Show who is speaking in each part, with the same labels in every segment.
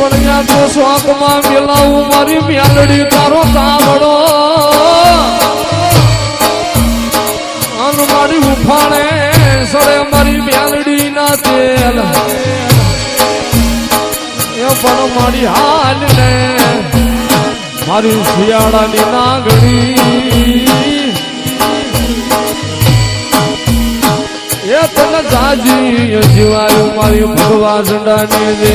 Speaker 1: પણ તો શોખમાં મેલાવું મારી મ્યાલડી તારો તાવડો. અન મારી ઉફાણે સડે મારી મ્યાલડી ના તેલ. એ પણ મારી હાલ ને મારી શિયાળાની નાગણી એ તને જાજી જીવાયું મારી ભગવા ઝંડાની દે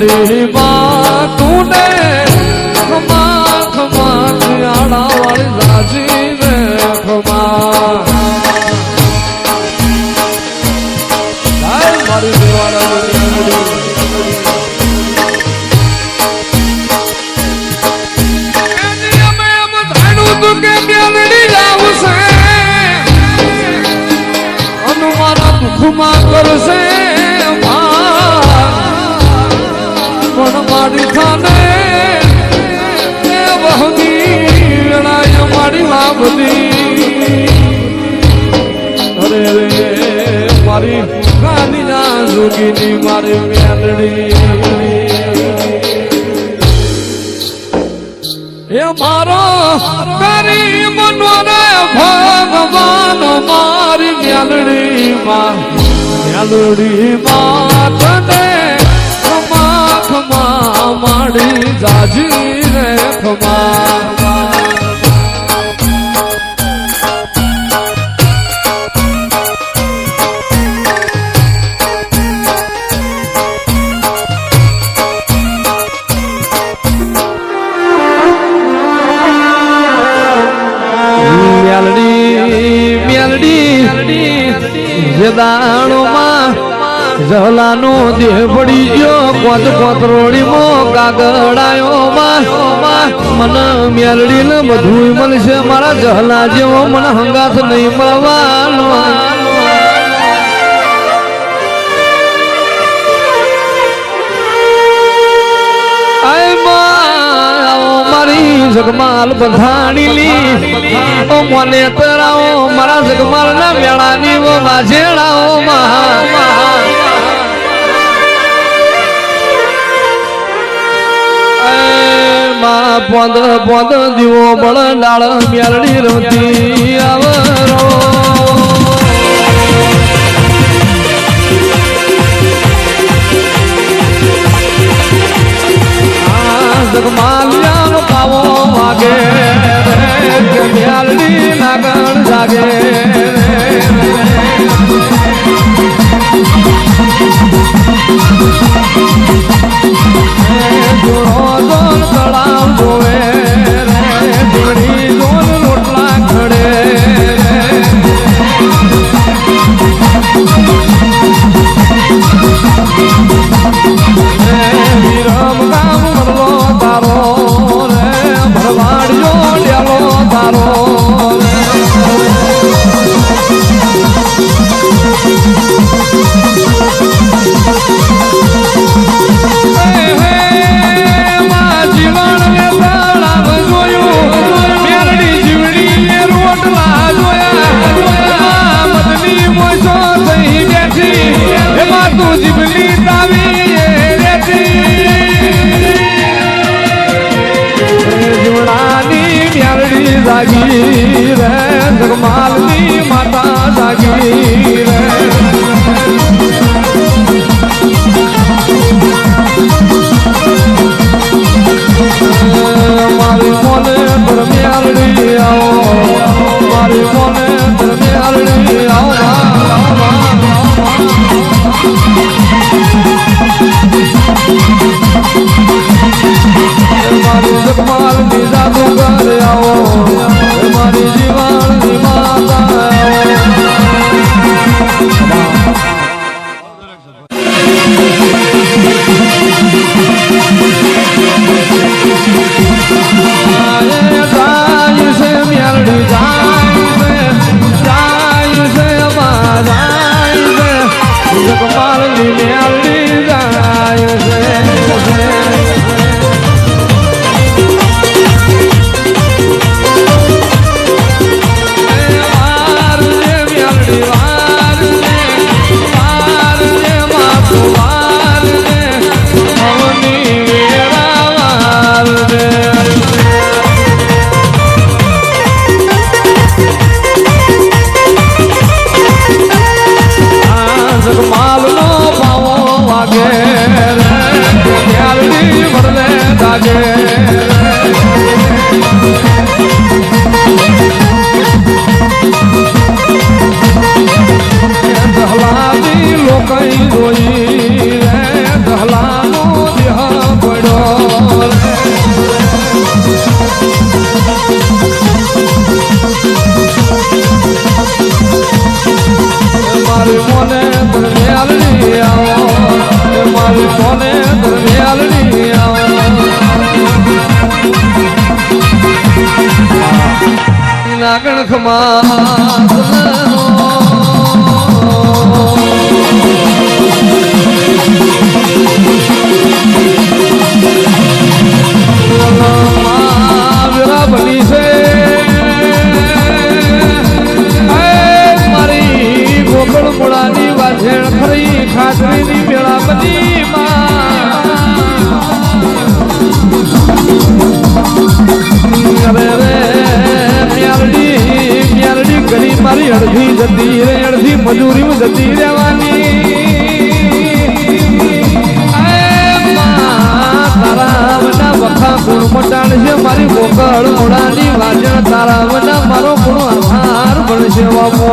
Speaker 1: Hare મારી મ્યાલડી એ મારો ગરીબ મનોરે ભગવાન મારી મ્યાલડી માં મ્યાલડી માં તને ખમા ખમા માડી જાજી રે ખમા. જહલાનો દેહ પડી ગયો. કોત કોતરોડી મો કાગડાયો માં. મન મ્યાલડી ને બધું મળશે. મારા જહલા જેવો મને હંગાથ નહીં મળવાનો. જગમાલ બંધાણી લી. ઓ મને તરાઓ, મારા જગમાલ ના વેળાની ઓ માઝેડાઓ મહા માં પોંદ પોંદ દીવો બળ ડાળ મ્યાલડી રમતી આવરો. જગમાલિયાનો પાવો વાગે મ્યાલડી નાગણ જાગે বয়ে જાગી રે જગમાલની માતા જાગી રે મારી મોને ધર્મિયાળી આવો મારી મોને ધર્મિયાળી આવો મારી જગમાલની જાદુગર મારી મોને દરમિયાલની આવો. મારી મોને દરમિયાલની આવો. નાગણ ખમા મજૂરી જતી રહેવાની. મટાણ છે મારી ગોકળ મોડાની વાજણ, તારા વના મારો ગુણ આધાર બનશે બાપો.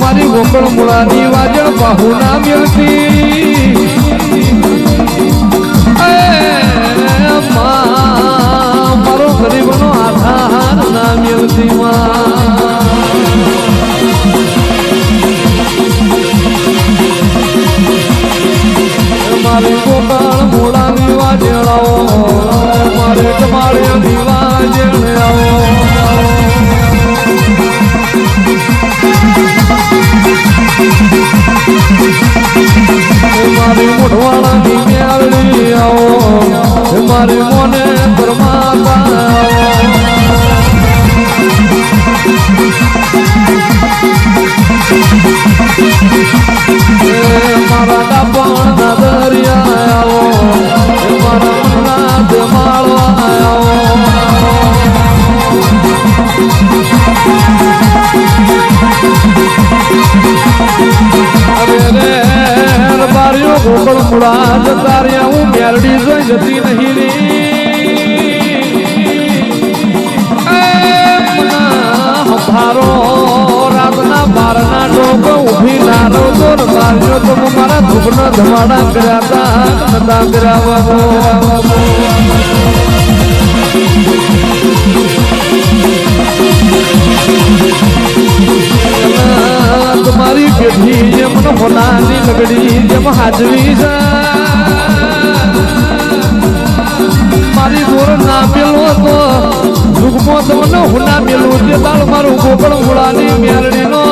Speaker 1: મારી ગોકળ મુળાની વાજણ બાહુ ના મેળતી વાજણાઓ મારે તમારે વાજણાઓ મારી મોઢવાળાની મ્યાલડી આવો. મારી મોને ગોકળ મુળા જતા રહ્યા હું મેરડી જોઈ જતી નહીં રી. ભારો રાતના બારના ડોક ઊભી ના રહો તો બારીઓ તો મારા ધૂપના ધમાડા કર્યા તા નતા કર્યા તમારી પેઢી જેમ હોનાની લગડી જેમ હાજરી છે. મારી જોર ના પેલો તો દુઃખમાં તમને હુના પેલું તે દાળ મારું ગોકળ મુળાની મેરડી નો મેળ સલ્યા